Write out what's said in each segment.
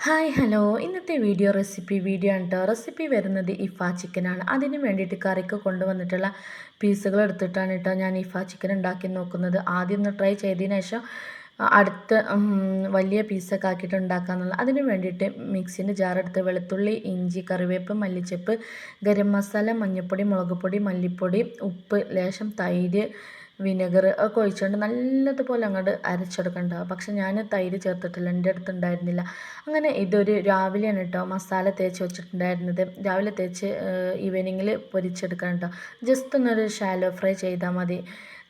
Hi hello ഇന്നത്തെ video recipe video ആണ് കേട്ടോ റെസിപ്പി വരുന്നത് ഇഫ ചിക്കനാണ് അതിന് വേണ്ടിയിട്ട് കറിക്ക് കൊണ്ടുവന്നിട്ടുള്ള പീസുകൾ എടുത്തിട്ടാണ് കേട്ടോ ഞാൻ ഇഫ ചിക്കൻ ഉണ്ടാക്കി നോക്കുന്നത്. ആദ്യം ഒന്ന് ട്രൈ ചെയ്തതിന് ശേഷം അടുത്ത വലിയ പീസൊക്കെ ആക്കിയിട്ട് ഉണ്ടാക്കാമെന്നുള്ള അതിന് വേണ്ടിയിട്ട് മിക്സിന്റെ ജാറെടുത്ത് വെളുത്തുള്ളി ഇഞ്ചി കറിവേപ്പ് മല്ലിച്ചപ്പ് ഗരം മസാല മഞ്ഞൾപ്പൊടി മുളക് പൊടി മല്ലിപ്പൊടി ഉപ്പ് ലേശം തൈര് വിനെഗർ ഒക്കെ ഒഴിച്ചുകൊണ്ട് നല്ലതുപോലെ അങ്ങോട്ട് അരച്ചെടുക്കണ്ടാവും പക്ഷെ ഞാൻ തൈര് ചേർത്തിട്ടില്ല എന്റെ അടുത്ത് ഉണ്ടായിരുന്നില്ല അങ്ങനെ ഇതൊരു രാവിലെയാണ് കേട്ടോ മസാല തേച്ച് വെച്ചിട്ടുണ്ടായിരുന്നത്. രാവിലെ തേച്ച് ഈവനിങ്ങിൽ പൊരിച്ചെടുക്കണം കേട്ടോ ജസ്റ്റ് ഒന്നൊരു ഷാലോ ഫ്രൈ ചെയ്താൽ മതി.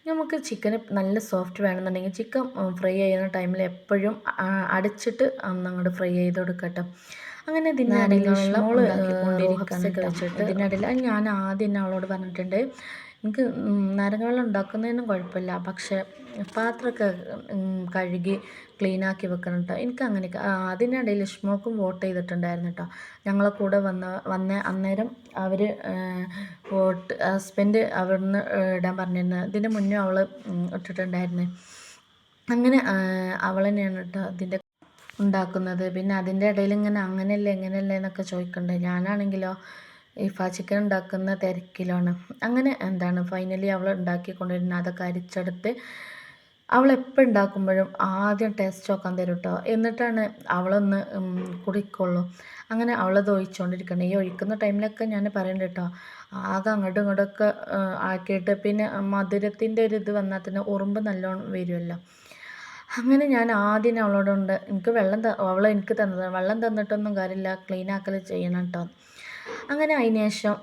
നമുക്ക് ചിക്കന് നല്ല സോഫ്റ്റ് വേണമെന്നുണ്ടെങ്കിൽ ചിക്കൻ ഫ്രൈ ചെയ്യുന്ന ടൈമിൽ എപ്പോഴും അടച്ചിട്ട് അങ്ങോട്ട് ഫ്രൈ ചെയ്ത് കൊടുക്കട്ടോ. അങ്ങനെ ഇതിനിടയിൽ വെച്ചിട്ട് ഇതിനിടയിൽ ഞാൻ ആദ്യം അവളോട് പറഞ്ഞിട്ടുണ്ട് എനിക്ക് നാരങ്ങ വെള്ളം ഉണ്ടാക്കുന്നതിനും കുഴപ്പമില്ല പക്ഷേ പാത്രമൊക്കെ കഴുകി ക്ലീനാക്കി വെക്കണം കേട്ടോ എനിക്ക് അങ്ങനെ അതിനിടയിൽ ഇഷ്മോക്കും വോട്ട് ചെയ്തിട്ടുണ്ടായിരുന്നു കേട്ടോ ഞങ്ങളെ കൂടെ വന്ന വന്ന അന്നേരം അവർ വോട്ട് ഹസ്ബൻഡ് അവിടുന്ന് ഇടാൻ പറഞ്ഞിരുന്നു. ഇതിന് മുന്നേ അവൾ ഇട്ടിട്ടുണ്ടായിരുന്നു. അങ്ങനെ അവൾ തന്നെയാണ് കേട്ടോ അതിന്റെ ഉണ്ടാക്കുന്നത്. പിന്നെ അതിന്റെ ഇടയിൽ ഇങ്ങനെ അങ്ങനെയല്ലേ ഇങ്ങനെയല്ലേ എന്നൊക്കെ ചോദിക്കുന്നുണ്ട് ഞാനാണെങ്കിലോ ഇഫ ചിക്കൻ ഉണ്ടാക്കുന്ന തിരക്കിലാണ്. അങ്ങനെ എന്താണ് ഫൈനലി അവൾ ഉണ്ടാക്കിക്കൊണ്ടിരുന്ന അതൊക്കെ അരിച്ചെടുത്ത് അവൾ എപ്പോൾ ഉണ്ടാക്കുമ്പോഴും ആദ്യം ടേസ്റ്റ് നോക്കാൻ തരും കേട്ടോ എന്നിട്ടാണ് അവളൊന്ന് കുടിക്കുള്ളൂ. അങ്ങനെ അവളത് ഒഴിച്ചുകൊണ്ടിരിക്കണം ഈ ഒഴിക്കുന്ന ടൈമിലൊക്കെ ഞാൻ പറയുന്നുണ്ട് കേട്ടോ ആകെ അങ്ങോട്ടും ഇങ്ങോട്ടൊക്കെ ആക്കിയിട്ട് പിന്നെ മധുരത്തിന്റെ ഒരു ഇത് വന്നാൽ തന്നെ ഉറുമ്പ് നല്ലോണം വരുമല്ലോ അങ്ങനെ ഞാൻ ആദ്യം അവളോടുണ്ട് എനിക്ക് വെള്ളം അവൾ എനിക്ക് തന്നത് വെള്ളം തന്നിട്ടൊന്നും കാര്യമില്ല ക്ലീൻ ആക്കൽ ചെയ്യണം കേട്ടോ അങ്ങനെ അതിന് ശേഷം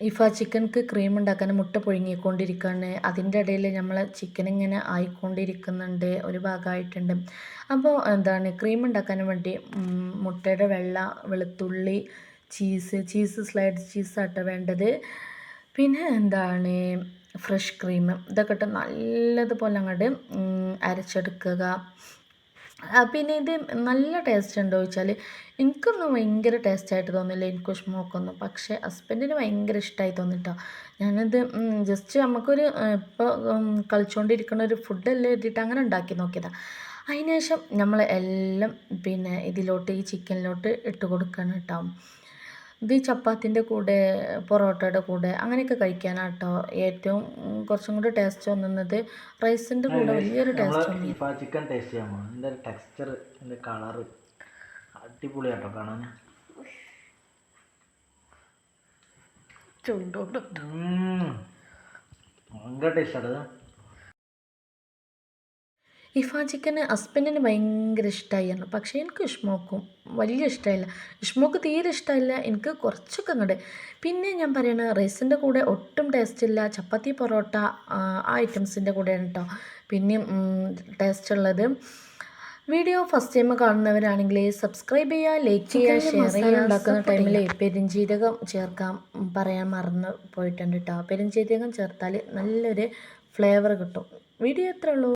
ഇഫ ചിക്കൻക്ക് ക്രീം ഉണ്ടാക്കാൻ മുട്ട പുഴുങ്ങിക്കൊണ്ടിരിക്കുകയാണ് അതിന്റെ ഇടയിൽ നമ്മൾ ചിക്കൻ ഇങ്ങനെ ആയിക്കൊണ്ടിരിക്കുന്നുണ്ട് ഒരു ഭാഗമായിട്ടുണ്ട് അപ്പോൾ എന്താണ് ക്രീം ഉണ്ടാക്കാൻ വേണ്ടി മുട്ടയുടെ വെള്ള വെളുത്തുള്ളി ചീസ് ചീസ് സ്ലൈഡ് ചീസാട്ടോ വേണ്ടത്. പിന്നെ എന്താണ് ഫ്രഷ് ക്രീം ഇതൊക്കെ ഇട്ട് നല്ലതുപോലെ അങ്ങോട്ട് അരച്ചെടുക്കുക. പിന്നെ ഇത് നല്ല ടേസ്റ്റ് ഉണ്ടോ ചോദിച്ചാൽ എനിക്കൊന്നും ഭയങ്കര ടേസ്റ്റായിട്ട് തോന്നില്ല. എനിക്ക് ഉഷ്മൊക്കൊന്നും പക്ഷേ ഹസ്ബൻഡിന് ഭയങ്കര ഇഷ്ടമായി തോന്നിട്ടോ. ഞാനത് ജസ്റ്റ് നമുക്കൊരു ഇപ്പോൾ കളിച്ചുകൊണ്ടിരിക്കുന്ന ഒരു ഫുഡല്ലേ എഴുതിയിട്ട് അങ്ങനെ ഉണ്ടാക്കി നോക്കിയതാണ് അതിനുശേഷം നമ്മൾ എല്ലാം പിന്നെ ഇതിലോട്ട് ഈ ചിക്കനിലോട്ട് ഇട്ട് കൊടുക്കണം കേട്ടോ ഇത് ചപ്പാത്തിന്റെ കൂടെ പൊറോട്ടയുടെ കൂടെ അങ്ങനെയൊക്കെ കഴിക്കാനാണ് കേട്ടോ ഏറ്റവും കുറച്ചും കൂടി ടേസ്റ്റ് തോന്നുന്നത് റൈസിന്റെ കൂടെ വലിയൊരു ടേസ്റ്റ് ചിക്കൻ ടേസ്റ്റ് ചെയ്യാൻ ഇതിന്റെ ടെക്സ്ചർ ഇതിന്റെ കളറ് അടിപൊളിയാട്ടോ കാണാൻ. ചുണ്ടോണ്ട്. ഭയങ്കര ടേസ്റ്റാണ് ഇഫ ചിക്കന് ഹസ്ബൻഡിന് ഭയങ്കര ഇഷ്ടമായിരുന്നു പക്ഷേ എനിക്ക് ഇഷ്മോക്കും വലിയ ഇഷ്ടമായില്ല ഇഷ്മോക്ക് തീരെ ഇഷ്ടമില്ല എനിക്ക് കുറച്ചൊക്കെ അങ്ങോട്ട് പിന്നെ ഞാൻ പറയണ റൈസിന്റെ കൂടെ ഒട്ടും ടേസ്റ്റ് ഇല്ല. ചപ്പാത്തി പൊറോട്ട ആ ഐറ്റംസിന്റെ കൂടെയാണ് കേട്ടോ പിന്നെയും ടേസ്റ്റ് ഉള്ളത്. വീഡിയോ ഫസ്റ്റ് ടൈം കാണുന്നവരാണെങ്കിൽ സബ്സ്ക്രൈബ് ചെയ്യുക ലൈക്ക് ചെയ്യുക ഷെയർ ചെയ്യുക ഉണ്ടാക്കുന്ന ടൈമിൽ പെരുംജീരകം ചേർക്കാൻ പറയാൻ മറന്ന് പോയിട്ടുണ്ട് കേട്ടോ പെരുംജീരകം ചേർത്താൽ നല്ലൊരു ഫ്ലേവർ കിട്ടും. വീഡിയോ എത്ര ഉള്ളൂ.